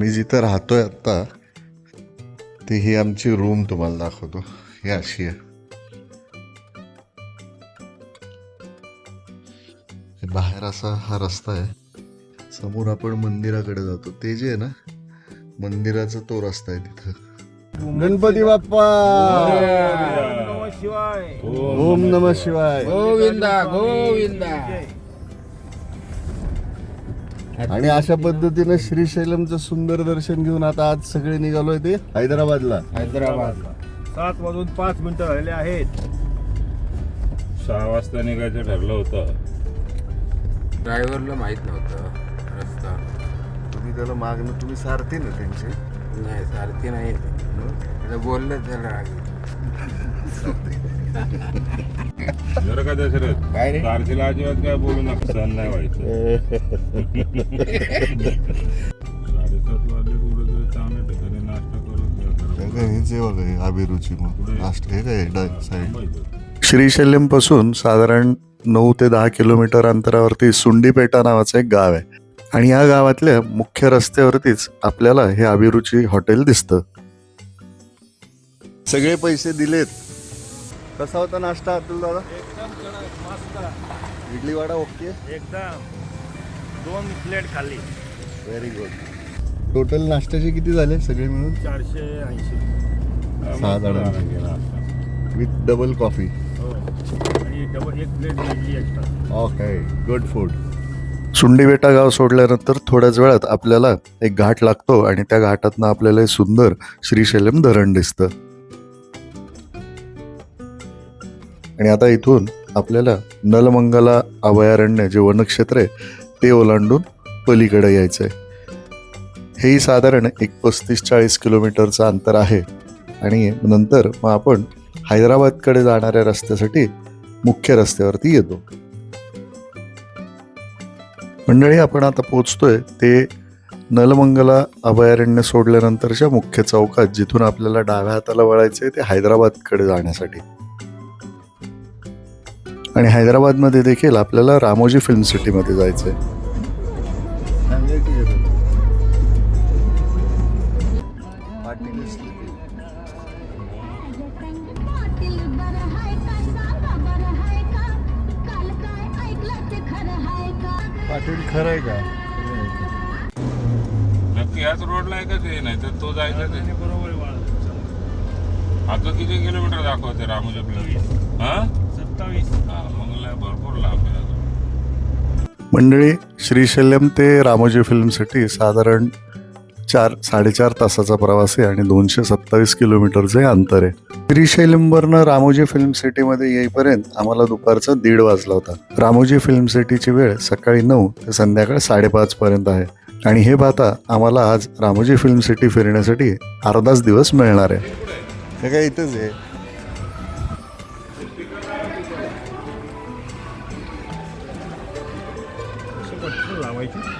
आम्ही जिथं राहतोय आत्ता ती ही आमची रूम तुम्हाला दाखवतो. ही अशी आहे. बाहेर असा हा रस्ता आहे. समोर आपण मंदिराकडे जातो. ते जे आहे ना मंदिराचा तो रस्ता आहे तिथं. गणपती बाप्पा! ओम नम शिवाय. गोविंदा गोविंदा. आणि अशा पद्धतीने श्रीशैलमचं सुंदर दर्शन घेऊन आता आज सगळे निघालोय ते हैदराबादला. हैदराबाद. सात वाजून पाच मिनिटं झालेले आहेत. सहा वाजता निघायचं ठरलं होतं. ड्रायव्हरला माहीत नव्हतं रस्ता. तुम्ही त्याला मागणं तुम्ही सारथी ना त्यांचे. नाही सारखी नाही. आता बोललं त्याला राग येतो. जर का दशरथ काय रे? तारखेला अजिबात काय बोलू नका सण नाही व्हायचं. साडेसात वाजले कुठं तरी चांगल्या ठिकाणी नाश्ता करून हेच आहे बघा हे अभिरुची मग. नाश्ता हे काय डाय- साईड. थांबायचं. श्रीशैल्यमपासून साधारण नऊ ते दहा किलोमीटर अंतरावरती सुंडीपेटा नावाचं एक गाव आहे. आणि या गावातल्या मुख्य रस्त्यावरतीच आपल्याला हे अभिरुची हॉटेल दिसतं. सगळे पैसे दिलेत. कसा होता नाश्ता अतुल दादा? एकदम कडक मस्त. इडली वडा ओके? एकदम. दोन प्लेट खाल्ली. व्हेरी गुड टोटल नाश्त्याचे किती झाले सगळे मिळून? चारशे ऐंशी. सहा. गेला. विथ डबल कॉफी हो. आणि डबल एक plate idli extra okay good food सुंडीबेटा गाव सोडल्यानंतर थोड्याच वेळात आपल्याला एक घाट लागतो आणि त्या घाटातनं आपल्याला हे सुंदर श्रीशैलम धरण दिसतं. आणि आता इथून आपल्याला नलमंगला अभयारण्य जे वनक्षेत्र आहे ते ओलांडून पलीकडे यायचं आहे हेही साधारण एक पस्तीस चाळीस किलोमीटरचं अंतर आहे. आणि नंतर मग आपण हैदराबादकडे जाणाऱ्या रस्त्यासाठी मुख्य रस्त्यावरती येतो. मंडळी आपण आता पोचतोय ते नलमंगला अभयारण्य सोडल्यानंतरच्या मुख्य चौकात जिथून आपल्याला डाव्या हाताला वळायचं आहे ते हैदराबादकडे जाण्यासाठी. आणि हैदराबादमध्ये देखील आपल्याला रामोजी फिल्म सिटीमध्ये जायचंय. पाटील बरं हाय का सांगा बरं हाय का काल काय ऐकलं ते खरं हाय का पाटील खरं आहे का? नक्की ह्याच रोडला आहे का ते? नाही तर तो जायचा ते. बरोबर आता किती किलोमीटर दाखवते रामोजी आपल्याला हा? सत्तावीस. मंडळी श्रीशैल्यम ते रामोजी फिल्मसाठी साधारण चार साडेचार तासाचा प्रवास आहे आणि दोनशे सत्तावीस किलोमीटरचे अंतर आहे. श्रीशैलमवरनं रामोजी फिल्म सिटीमध्ये येईपर्यंत आम्हाला दुपारचा दीड वाजला होता. रामोजी फिल्म सिटीची वेळ सकाळी नऊ ते संध्याकाळ साडेपाच पर्यंत आहे. आणि हे पाहता आम्हाला आज रामोजी फिल्म सिटी फिरण्यासाठी अर्धाच दिवस मिळणार आहे. हे काय इथंच आहे?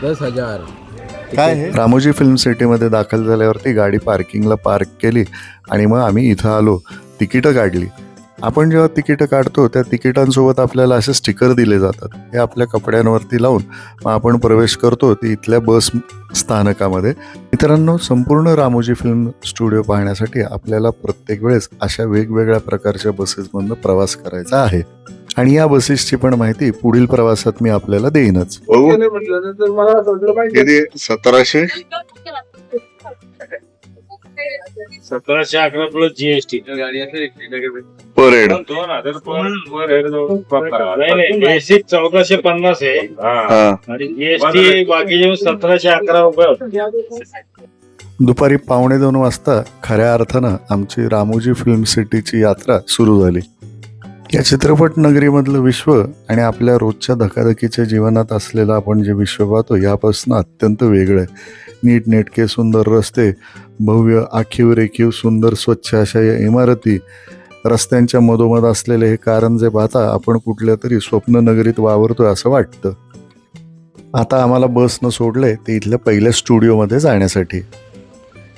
दस हजार. काय आहे रामोजी फिल्म सिटीमध्ये दाखल झाल्यावरती गाडी पार्किंगला पार्क केली आणि मग आम्ही इथं आलो तिकीटं काढली. आपण जेव्हा तिकीटं काढतो त्या तिकिटांसोबत आपल्याला असे स्टिकर दिले जातात. हे आपल्या कपड्यांवरती लावून मग आपण प्रवेश करतो ती इथल्या बस स्थानकामध्ये. मित्रांनो संपूर्ण रामोजी फिल्म स्टुडिओ पाहण्यासाठी आपल्याला प्रत्येक वेळेस अशा वेगवेगळ्या प्रकारच्या बसेसमधनं प्रवास करायचा आहे. आणि या बसेसची पण माहिती पुढील प्रवासात मी आपल्याला देईनच. सतराशे? सतराशे अकरा प्लस जीएसटी पर हेड. दोन हजार बेसिक चौदाशे पन्नास आहे. हा. आणि जीएसटी बाकी सतराशे अकरा रुपये होते. दुपारी पावणे दोन वाजता खऱ्या अर्थानं आमची रामोजी फिल्म सिटीची यात्रा सुरू झाली. या चित्रपट नगरीमधलं विश्व आणि आपल्या रोजच्या धकाधकीच्या जीवनात असलेलं आपण जे विश्व पाहतो यापासून अत्यंत वेगळं आहे. नीटनेटके सुंदर रस्ते भव्य आखीव रेखीव सुंदर स्वच्छ अशा या इमारती रस्त्यांच्या मधोमध असलेले हे कारण जे पाहता आपण कुठल्या तरी स्वप्न नगरीत वावरतोय असं वाटतं. आता आम्हाला बसनं सोडलंय ते इथल्या पहिल्या स्टुडिओमध्ये जाण्यासाठी.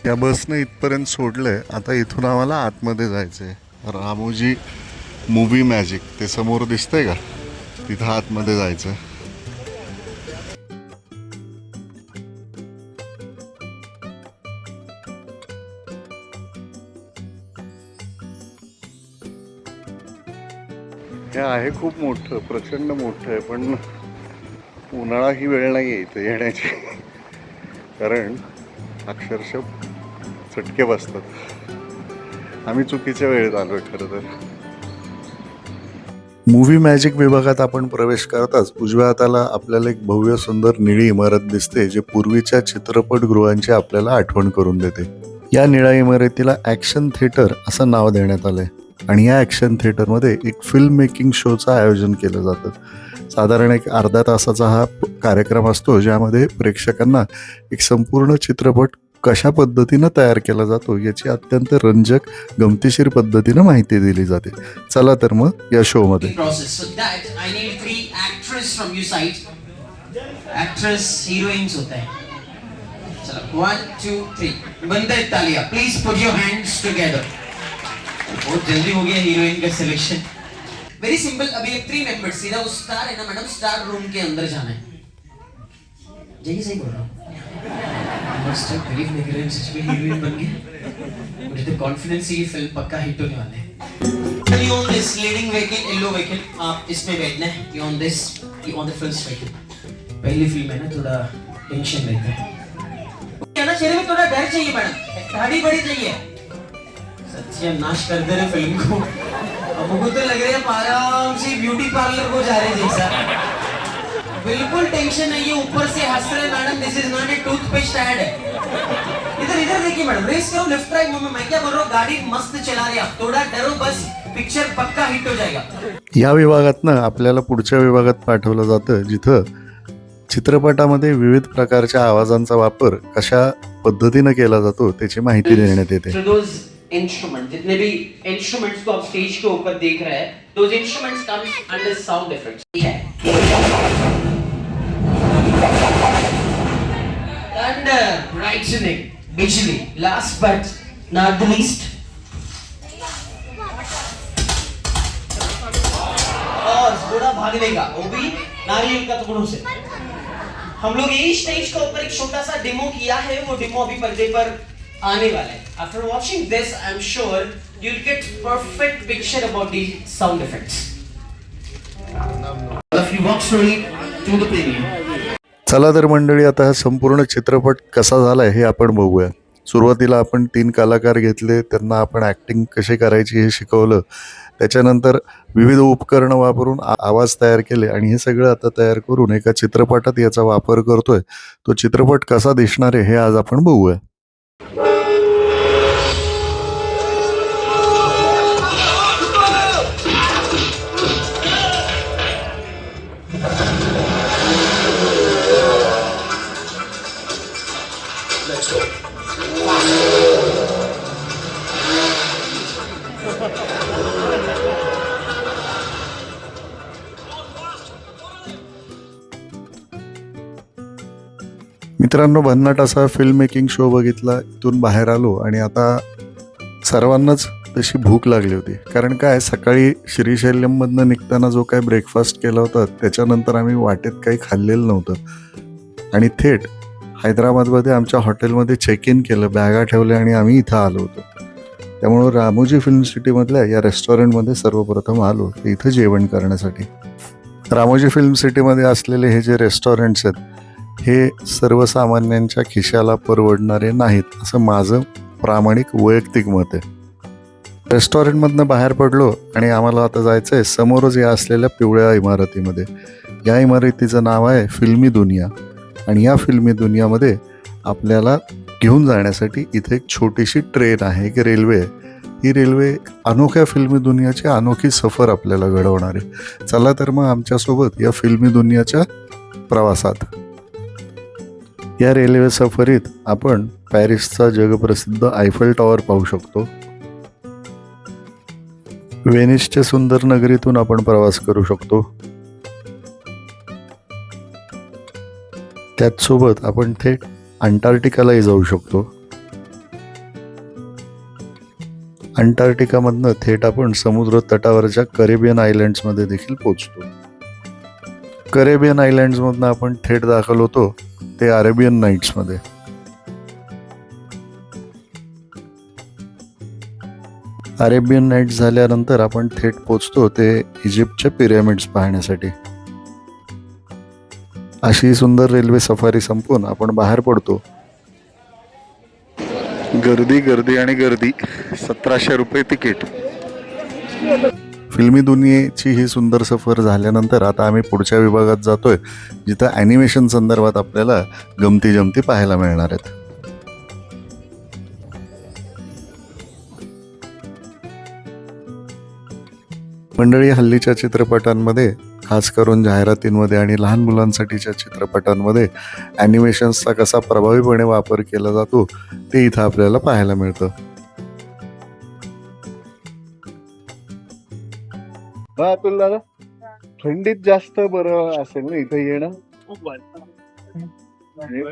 या बसनं इथपर्यंत सोडलंय आता इथून आम्हाला आतमध्ये जायचंय. रामोजी मूवी मॅजिक ते समोर दिसतंय का? तिथं आतमध्ये जायचं. हे आहे खूप मोठं प्रचंड मोठं आहे पण उन्हाळा ही वेळ नाही आहे इथं येण्याची. कारण अक्षरशः चटके बसतात. आम्ही चुकीच्या वेळेत आलो आहे खरं तर. मूव्ही मॅजिक विभागात आपण प्रवेश करताच उजव्या हाताला आपल्याला एक भव्य सुंदर निळी इमारत दिसते जे पूर्वीच्या चित्रपटगृहांची आपल्याला आठवण करून देते. या निळ्या इमारतीला ॲक्शन थिएटर असं नाव देण्यात आलंय. आणि या ॲक्शन थिएटरमध्ये एक फिल्म मेकिंग शोचं आयोजन केलं जातं. साधारण एक अर्धा तासाचा हा कार्यक्रम असतो ज्यामध्ये प्रेक्षकांना एक संपूर्ण चित्रपट कशा पद्धतीनं तयार केला जातो याची अत्यंत रंजक गमतीशीर पद्धतीनं माहिती दिली जाते. चला तर मग या शोमध्ये. मध्ये please put your hands together बहुत जल्दी हो गया हीरोइन का सिलेक्शन वेरी सिंपल अभी एक थ्री सीधा उस स्टार है ना मैडम स्टार रूम के अंदर जाना है. जय सही बोल रहा हूँ. मस्त गरीब निगरीन सच में हीरोइन बन गया मुझे तो कॉन्फिडेंस है ये फिल्म पक्का हिट होने वाला है You on this leading vehicle, yellow vehicle, आप इसमें बैठना है. You on this, you on the first vehicle. पहली फिल्म है ना थोड़ा टेंशन रहता है. क्या ना चेहरे में थोड़ा डर चाहिए मैडम. दाढ़ी बड़ी चाहिए. सत्यानाश कर दे रहे फिल्म को. हमको तो लग रहा है आराम से ब्यूटी पार्लर को जा रहे जैसा. बिल्कुल टेंशन नहीं है ऊपर से हंस रहे madam this is not a toothpaste ad इधर इधर देखिए मैडम रेस करो लेफ्ट राइट मूव में क्या बोल रहा हूँ? गाड़ी मस्त चला रहे हैं। आप थोड़ा डरो बस पिक्चर पक्का हिट हो जाएगा। या विभागातनं आपल्याला पुढच्या विभागात पाठवलं जातं जिथं चित्रपटामध्ये विविध प्रकारच्या आवाजांचा वापर कशा पद्धतीनं केला जातो त्याची माहिती देण्यात येते. Instruments, जितने भी instruments को आप स्टेज के ऊपर देख रहे हैं, instruments come under sound effects. Yeah. and brightening visually last but not the least. वो भी नारियल का टुकड़ों से। हम लोग यही स्टेज के ऊपर एक छोटा सा डेमो किया है, वो डेमो अभी पर्दे पर आने वाला है। After watching this I am sure you will get perfect picture about the sound effects of you walk slowly to the premium चला तर मंडळी आता हा संपूर्ण चित्रपट कसा झालाय हे आपण बघूया. सुरुवातीला आपण तीन कलाकार घेतले त्यांना आपण ॲक्टिंग कशी करायची हे शिकवलं. त्याच्यानंतर विविध उपकरणं वापरून आ- आवाज तयार केले आणि हे सगळं आता तयार करून एका चित्रपटात याचा वापर करतोय. तो चित्रपट कसा दिसणार आहे हे आज आपण बघूया. मित्रांनो भन्नाट असा फिल्म मेकिंग शो बघितला इथून बाहेर आलो आणि आता सर्वांनाच तशी भूक लागली होती. कारण काय सकाळी श्रीशैल्यममधनं निघताना जो काय ब्रेकफास्ट केला होता त्याच्यानंतर आम्ही वाटेत काही खाल्लेलं नव्हतं. आणि थेट हैदराबादमध्ये आमच्या हॉटेलमध्ये चेक इन केलं बॅगा ठेवल्या आणि आम्ही इथं आलो होतो. त्यामुळं रामोजी फिल्म सिटीमधल्या या रेस्टॉरंटमध्ये सर्वप्रथम आलो इथं जेवण करण्यासाठी. रामोजी फिल्म सिटीमध्ये असलेले हे जे रेस्टॉरंट्स आहेत हे सर्वसामान्यांच्या खिशाला परवडणारे नाहीत असं माझं प्रामाणिक वैयक्तिक मत आहे. रेस्टॉरंटमधनं बाहेर पडलो आणि आम्हाला आता जायचं आहे समोरच या असलेल्या पिवळ्या इमारतीमध्ये. या इमारतीचं नाव आहे फिल्मी दुनिया आणि या फिल्मी दुनियामध्ये आपल्याला घेऊन जाण्यासाठी इथे एक छोटीशी ट्रेन आहे की रेल्वे आहे. ही रेल्वे अनोख्या फिल्मी दुनियाची अनोखी सफर आपल्याला घडवणार आहे. चला तर मग आमच्यासोबत या फिल्मी दुनियाच्या प्रवासात या रेल्वे सफरीत आपण पॅरिसचा जगप्रसिद्ध आयफल टॉवर पाहू शकतो. व्हेनिसच्या सुंदर नगरीतून आपण प्रवास करू शकतो. त्याचसोबत आपण थेट अंटार्क्टिकालाही जाऊ शकतो. अंटार्क्टिकामधनं थेट आपण समुद्र तटावरच्या करेबियन आयलँड्समध्ये देखील पोहोचतो. करेबियन आयलँड्समधनं आपण थेट दाखल होतो ते अरेबियन नाईट्समध्ये. अरेबियन नाईट्स झाल्यानंतर आपण थेट पोचतो ते इजिप्तच्या पिरॅमिड्स पाहण्यासाठी. अशी सुंदर रेल्वे सफारी संपून आपण बाहेर पडतो. गर्दी गर्दी आणि गर्दी सतराशे रुपये तिकीट. फिल्मी दुनियेची ही सुंदर सफर झाल्यानंतर आता आम्ही पुढच्या विभागात जातोय जिथं ॲनिमेशन संदर्भात आपल्याला गमती जमती पाहायला मिळणार आहेत. मंडळी हल्लीच्या चित्रपटांमध्ये खास करून जाहिरातींमध्ये आणि लहान मुलांसाठीच्या चित्रपटांमध्ये ॲनिमेशन्सचा कसा प्रभावीपणे वापर केला जातो ते इथं आपल्याला पाहायला मिळतं. अतुल दादा. थंडीत जास्त बरं असेल ना इथं येणं?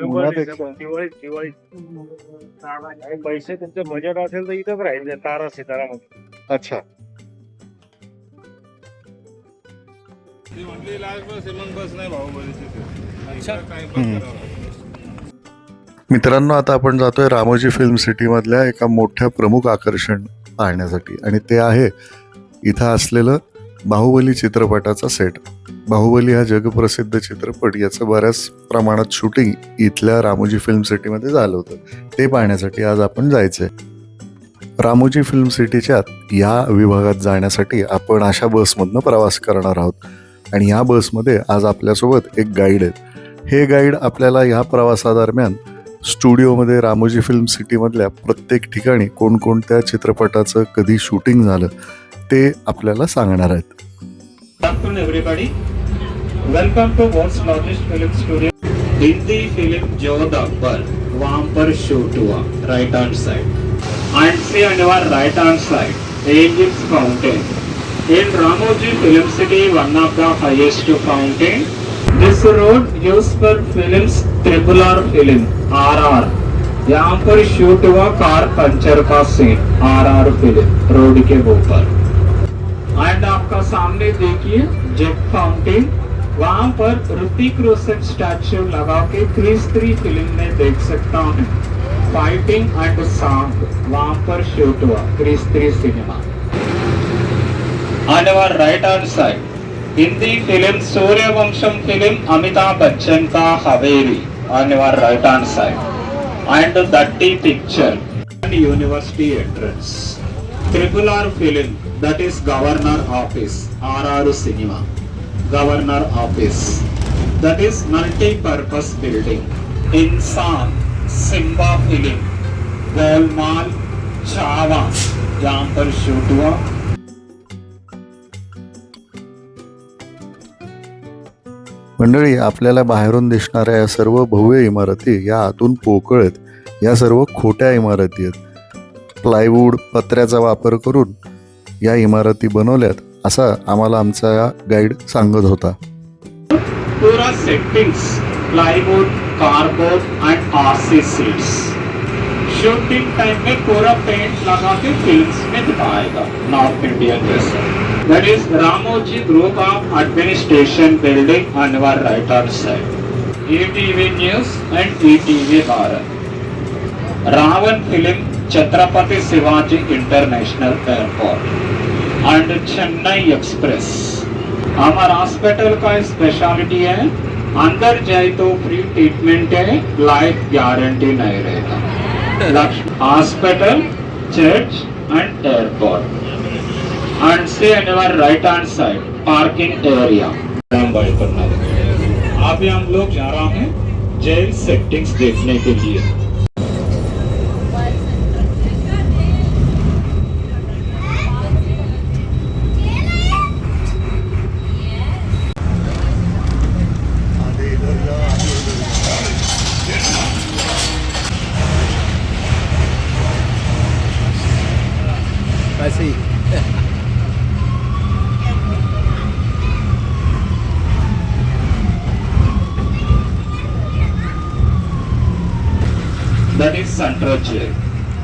उन्हापेक्षा- आणि पैसे तुमचं बजेट असेल तर इथंच राहील तारा सितारामध्ये अच्छा. ती म्हटली लास्ट बस आहे मग बस नाही बाहुबलीची टाइमपास करावा मित्रांनो आता आपण जातोय रामोजी फिल्म सिटी मधल्या एका मोठ्या प्रमुख आकर्षण पाहण्यासाठी. आणि ते आहे इथं असलेलं बाहुबली चित्रपटाचा सेट. बाहुबली हा जगप्रसिद्ध चित्रपट. याचं बऱ्याच प्रमाणात शूटिंग इथल्या रामोजी फिल्म सिटीमध्ये झालं होतं. ते पाहण्यासाठी आज आपण जायचंय. रामोजी फिल्म सिटीच्या या विभागात जाण्यासाठी आपण अशा बसमधनं प्रवास करणार आहोत. आणि या बसमध्ये आज आपल्यासोबत एक गाईड आहेत. हे गाईड आपल्याला या प्रवासादरम्यान स्टुडिओमध्ये रामोजी फिल्म सिटीमधल्या प्रत्येक ठिकाणी कोणकोणत्या चित्रपटाचं कधी शूटिंग झालं ते आपल्याला सांगणार आहेत. Welcome to everybody. Welcome to What's Hindi film Jodha Akbar वहां पर शूट हुआ right hand side and say and your right hand side Egypt's fountain in Ramoji film city one of the highest fountain this road use for films triple R film R R यहाँ पर shoot हुआ car puncture का scene R R film road के ऊपर। And आपका सामने देखिए jet fountain वहाँ पर Hrithik Roshan statue लगा के क्रिस थ्री फ़िल्म में देख सकता हूँ। फाइटिंग एंड सॉन्ग वहाँ पर शूट हुआ Krrish three cinema and our right hand side Hindi film Sooryavansham film Amitabh Bachchan का हवेली on our right hand side and दट्टी picture university entrance triple R film that is governor office RR cinema governor office that is multi-purpose building इंसान Simba film गोलमाल चावा यहाँ पर shoot हुआ मंडळी आपल्याला बाहेरून दिसणाऱ्या या सर्व भव्य इमारती या आतून पोकळ आहेत. या सर्व खोट्या इमारती आहेत. प्लायवूड पत्र्याचा वापर करून या इमारती बनवल्यात असं आम्हाला आमचा गाईड सांगत होता. पुरा settings plywood cardboard and RC sheets shooting time में पूरा पेंट लगा के फिल्म्स में दिखाएगा नॉर्थ इंडियन जैसा। that is Ramoji Group of Administration Building Anwar our right side. ETV News and ETV Bharat. Ravan Film Chhatrapati Shivaji International Airport and Chennai Express. Our hospital का specialty है अंदर जाए तो free treatment है life guarantee नहीं रहेगा hospital church and airport end say our right hand side parking area बड़े अभी हम लोग जा रहे हैं जेल सेटिंग्स देखने के लिए.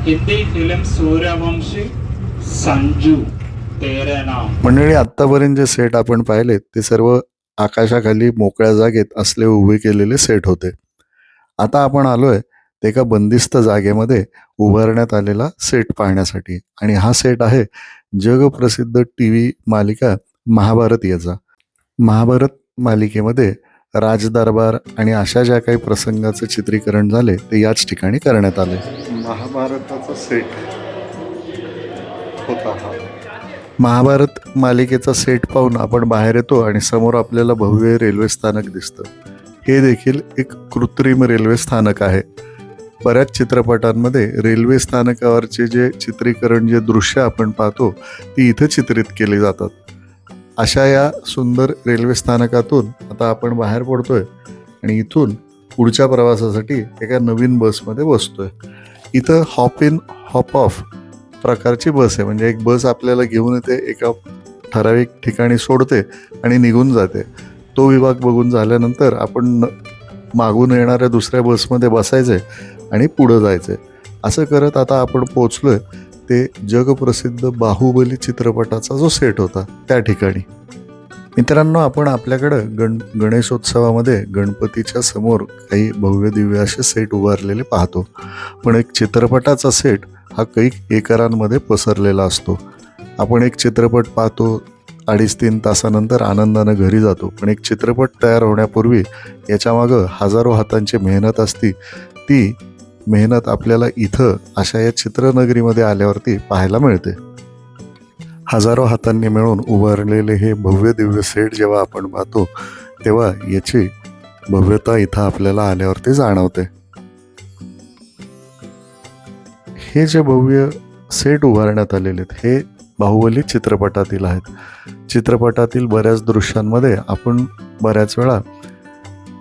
हिंदी फिल्म सूर्यवंशी संजू तेरे नाम मंडळी आत्तापर्यंत जे सेट आपण पाहिले ते सर्व आकाशाखाली मोकळ्या जागेत असले उभे केलेले सेट होते. आता आपण आलोय ते एका बंदिस्त जागेमध्ये उभारण्यात आलेला सेट पाहण्यासाठी. आणि हा सेट आहे जगप्रसिद्ध टी व्ही मालिका महाभारत याचा. महाभारत मालिकेमध्ये राजदरबार आणि अशा ज्या काही प्रसंगाचं चित्रीकरण झाले ते याच ठिकाणी करण्यात आले. महाभारताचा सेट होता हा. महाभारत मालिकेचा सेट पाहून आपण बाहेर येतो आणि समोर आपल्याला भव्य रेल्वे स्थानक दिसतं. हे देखील एक कृत्रिम रेल्वे स्थानक आहे. बऱ्याच चित्रपटांमध्ये रेल्वे स्थानकावरचे जे चित्रीकरण जे दृश्य आपण पाहतो ती इथं चित्रित केली जातात. अशा या सुंदर रेल्वे स्थानकातून आता आपण बाहेर पडतोय आणि इथून पुढच्या प्रवासासाठी एका नवीन बसमध्ये बसतोय. इथं हॉप इन हॉप ऑफ प्रकारची बस आहे. म्हणजे एक बस आपल्याला घेऊन येते एका ठराविक ठिकाणी सोडते आणि निघून जाते. तो विभाग बघून झाल्यानंतर आपण न- मागून येणाऱ्या दुसऱ्या बसमध्ये बसायचे आणि पुढं जायचे असं करत आता आपण पोचलो आहे ते जगप्रसिद्ध बाहुबली चित्रपटाचा जो सेट होता त्या ठिकाणी. मित्रांनो आपण आपल्याकडं गण गणेशोत्सवामध्ये गणपतीच्या समोर काही भव्य दिव्य असे सेट उभारलेले पाहतो. पण एक चित्रपटाचा सेट हा कैक एकरांमध्ये पसरलेला असतो. आपण एक चित्रपट पाहतो अडीच तीन तासानंतर आनंदानं घरी जातो. पण एक चित्रपट तयार होण्यापूर्वी याच्यामागं हजारो हातांची मेहनत असती. ती मेहनत आपल्याला इथं अशा या चित्रनगरीमध्ये आल्यावरती पाहायला मिळते. हजारो हातांनी मिळून उभारलेले हे भव्य दिव्य सेट जेव्हा आपण पाहतो तेव्हा याची भव्यता इथं आपल्याला आल्यावरती जाणवते. हे जे भव्य सेट उभारण्यात आलेले आहेत हे बाहुबली चित्रपटातील आहेत. चित्रपटातील बऱ्याच दृश्यांमध्ये आपण बऱ्याच वेळा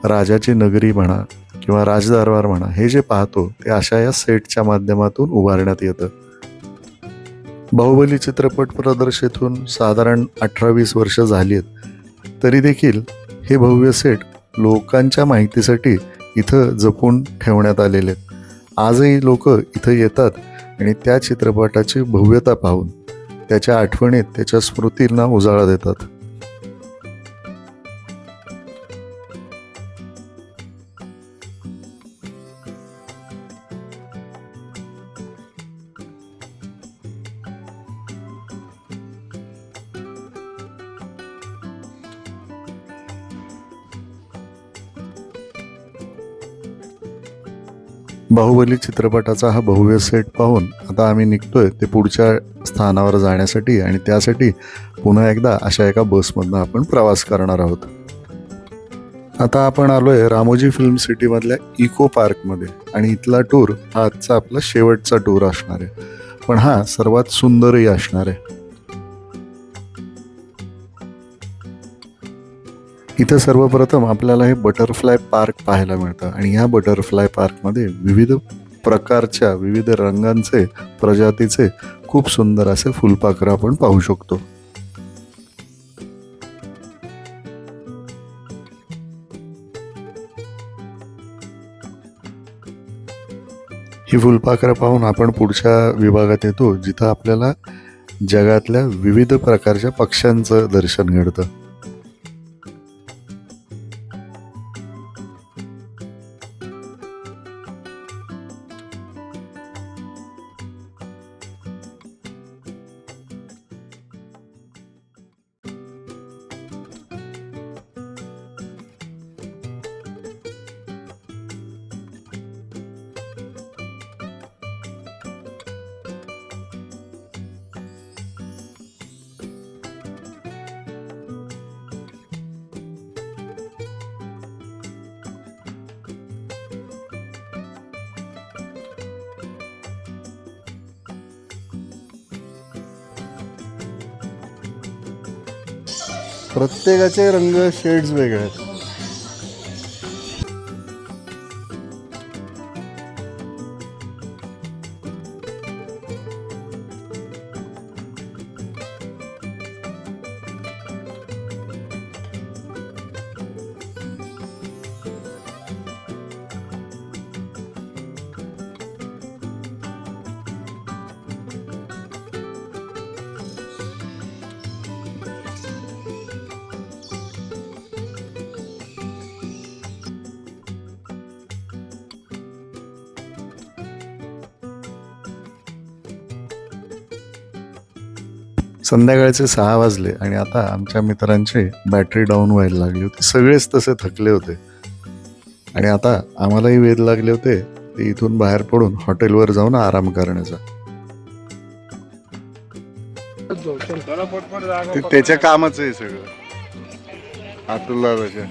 राजाची नगरी म्हणा किंवा राजदरबार म्हणा हे जे पाहतो ते अशा या सेटच्या माध्यमातून उभारण्यात येतं. बाहुबली चित्रपट प्रदर्शितून साधारण अठरा वीस वर्ष झाली आहेत तरी देखील हे भव्य सेट लोकांच्या माहितीसाठी इथं जपून ठेवण्यात आलेले आहेत. आजही लोक इथं येतात आणि त्या चित्रपटाची भव्यता पाहून त्याच्या आठवणीत त्याच्या स्मृतींना उजाळा देतात. बाहुबली चित्रपटाचा हा भव्य सेट पाहून आता आम्ही निघतोय ते पुढच्या स्थानावर जाण्यासाठी आणि त्यासाठी पुन्हा एकदा अशा एका बसमधनं आपण प्रवास करणार आहोत. आता आपण आलोय रामोजी फिल्म सिटीमधल्या इको पार्कमध्ये आणि इथला टूर हा आजचा आपला शेवटचा टूर असणार आहे. पण हा सर्वात सुंदरही असणार आहे. इथं सर्वप्रथम आपल्याला हे बटरफ्लाय पार्क पाहायला मिळतं आणि या बटरफ्लाय पार्कमध्ये विविध प्रकारच्या विविध रंगांचे प्रजातीचे खूप सुंदर असे फुलपाखरं आपण पाहू शकतो. ही फुलपाखरं पाहून आपण पुढच्या विभागात येतो जिथं आपल्याला जगातल्या विविध प्रकारच्या पक्ष्यांचं दर्शन घडतं. प्रत्येकाचे रंग शेड्स वेगळे आहेत. संध्याकाळचे सहा वाजले आणि आता आमच्या मित्रांची बॅटरी डाऊन व्हायला लागली होती. सगळेच तसे थकले होते. आणि आता आम्हालाही वेध लागले होते ते इथून बाहेर पडून हॉटेलवर जाऊन आराम करण्याचा. त्याच्या कामच आहे सगळं. आतुल्ला त्याच्या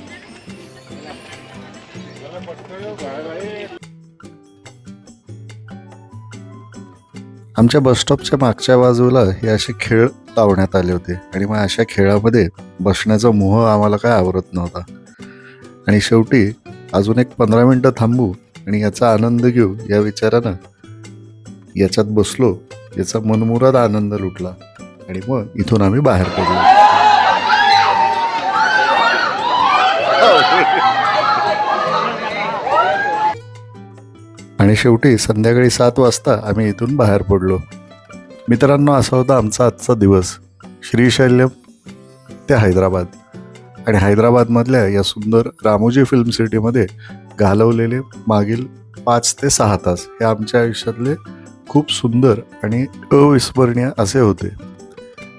आमच्या बसस्टॉपच्या मागच्या बाजूला हे असे खेळ लावण्यात आले होते. आणि मग अशा खेळामध्ये बसण्याचा मोह आम्हाला काय आवरत नव्हता. आणि शेवटी अजून एक पंधरा मिनटं थांबू आणि याचा आनंद घेऊ या विचारानं याच्यात बसलो याचा मनमुराद आनंद लुटला आणि मग इथून आम्ही बाहेर पडलो. आणि शेवटी संध्याकाळी सात वाजता आम्ही इथून बाहेर पडलो. मित्रांनो असा होता आमचा आजचा दिवस. श्रीशैल्यम ते हैदराबाद. आणि हैदराबादमधल्या या सुंदर रामोजी फिल्म सिटीमध्ये घालवलेले मागील पाच ते सहा तास हे आमच्या आयुष्यातले खूप सुंदर आणि अविस्मरणीय असे होते.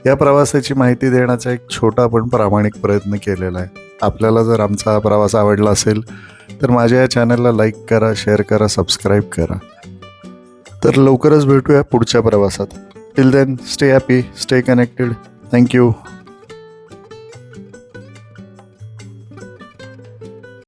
या प्रवासाची माहिती देण्याचा एक छोटा पण प्रामाणिक प्रयत्न केलेला आहे. आपल्याला जर आमचा प्रवास आवडला असेल तर माझ्या या चॅनलला लाईक करा शेअर करा सबस्क्राईब करा. तर लवकरच भेटूया पुढच्या प्रवासात. Till then stay happy stay connected thank you